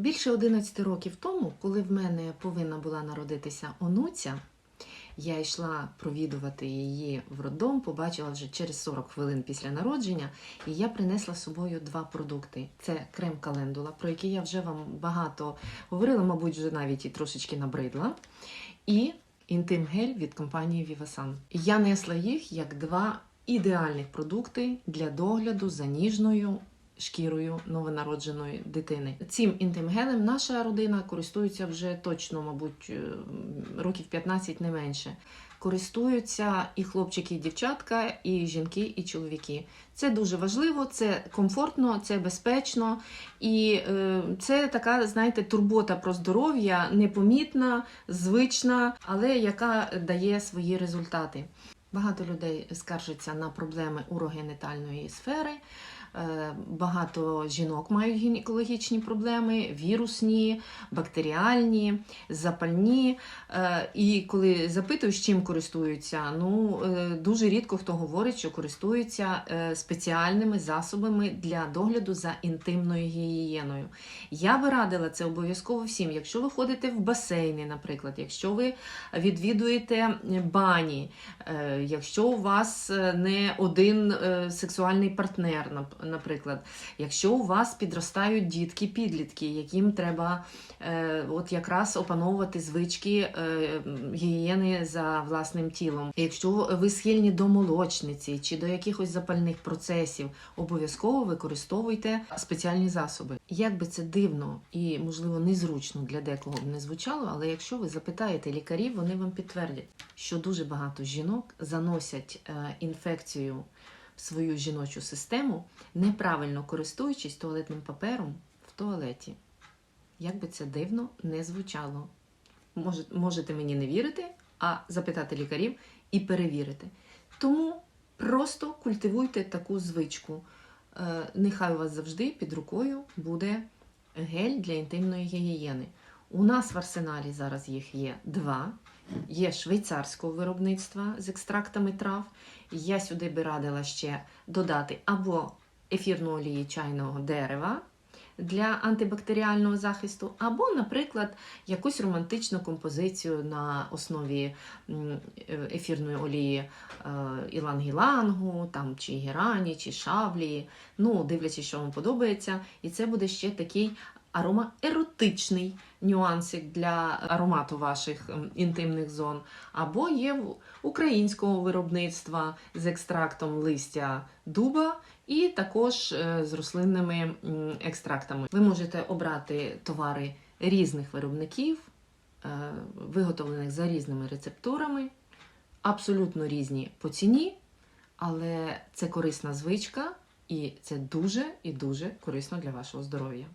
Більше 11 років тому, коли в мене повинна була народитися онуця, я йшла провідувати її в роддом, побачила вже через 40 хвилин після народження, і я принесла з собою два продукти: це крем календула, про який я вже вам багато говорила, мабуть, вже навіть і трошечки набридла. І інтим-гель від компанії Vivasan. Я несла їх як два ідеальних продукти для догляду за ніжною шкірою новонародженої дитини. Цим інтим-гелем наша родина користується вже точно, мабуть, е, років 15 не менше. Користуються і хлопчики, і дівчатка, і жінки, і чоловіки. Це дуже важливо, це комфортно, це безпечно, і е, це така, знаєте, турбота про здоров'я, непомітна, звична, але яка дає свої результати. Багато людей скаржаться на проблеми урогенітальної сфери. Е, Багато жінок мають гінекологічні проблеми, вірусні, бактеріальні, запальні. Е, І коли запитуєш, чим користуються, ну е, дуже рідко хто говорить, що користуються спеціальними засобами для догляду за інтимною гігієною. Я би радила це обов'язково всім. Якщо ви ходите в басейни, наприклад, якщо ви відвідуєте бані, якщо у вас не один сексуальний партнер, нап- наприклад, якщо у вас підростають дітки, підлітки, яким треба е, от якраз опановувати звички е, гігієни за власним тілом, якщо ви схильні до молочниці чи до якихось запальних процесів, обов'язково використовуйте спеціальні засоби. Як би це дивно і можливо незручно для декого б не звучало, але якщо ви запитаєте лікарів, вони вам підтвердять, що дуже багато жінок заносять е, інфекцію свою жіночу систему, неправильно користуючись туалетним папером в туалеті. Як би це дивно не звучало. Можете мені не вірити, а запитати лікарів і перевірити. Тому просто культивуйте таку звичку. Е, Нехай у вас завжди під рукою буде гель для інтимної гігієни. У нас в арсеналі зараз їх є два. Є швейцарського виробництва з екстрактами трав. Я сюди би радила ще додати або ефірну олії чайного дерева для антибактеріального захисту, або, наприклад, якусь романтичну композицію на основі е, ефірної олії е, ілангілангу, там, чи герані, чи шавлії. Ну, дивлячись, що вам подобається. І це буде ще такий аромаеротичний нюансик для аромату ваших ем, інтимних зон. Або є українського виробництва з екстрактом листя дуба і також е, з рослинними екстрактами. Ви можете обрати товари різних виробників, е, виготовлених за різними рецептурами, абсолютно різні по ціні, але це корисна звичка, і це дуже і дуже корисно для вашого здоров'я.